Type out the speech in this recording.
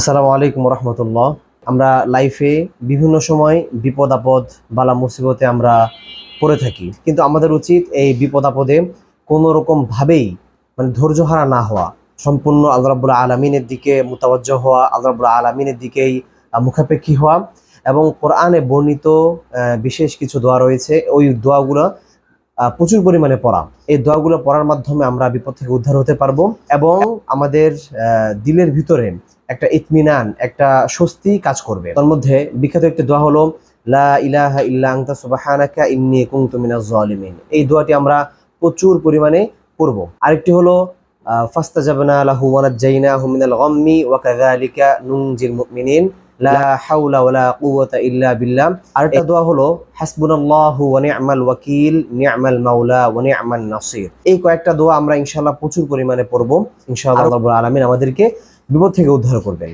আসসালামু আলাইকুম রহমতুল্লাহ। আমরা লাইফে বিভিন্ন সময় বিপদ আপদ বালা মুসিবতে আমরা পড়ে থাকি। কিন্তু আমাদের উচিত এই বিপদ আপদে কোনো রকম মানে ধৈর্য হারা না হওয়া। সম্পূর্ণ আল্লাহ রাবুল আলমিনের দিকে মোতাবজ্জ হওয়া, আল্লাহ রাবুল আলমিনের দিকেই মুখাপেক্ষী হওয়া এবং কোরআনে বর্ণিত বিশেষ কিছু দোয়া রয়েছে। ওই দোয়াগুলো প্রচুর পরিমাণে পড়া। এই দোয়াগুলো পড়ার মাধ্যমে আমরা বিপদ থেকে উদ্ধার হতে পারব এবং আমাদের দিলের ভিতরে একটা ইতমিনান একটা স্বস্তি কাজ করবে। তার মধ্যে বিখ্যাত একটি দোয়া হলো লা ইলাহা ইল্লা আনতা সুবহানাকা ইন্নী জালিমিন। এই দোয়াটি আমরা প্রচুর পরিমাণে পড়ব। আরেকটি হলো আহ, ফাস্তাজাবনা লাহু ওয়া নাজ্জাইনাহু মিনাল গাম্মি ওয়া কাযালিকা নুনজিল মুমিনিন। লা হাওলা ওয়ালা কুওয়াতা ইল্লা বিল্লাহ। আরেকটা দোয়া হলো হাসবুনাল্লাহু ওয়া নি'মাল ওয়াকিল নি'মাল মাওলা ওয়া নি'মান নাসির। এই কয়েকটা দোয়া আমরা ইনশাআল্লাহ প্রচুর পরিমাণে পড়ব। ইনশাআল্লাহ রাব্বুল আলামিন আমাদেরকে বিপদ থেকে উদ্ধার করবেন।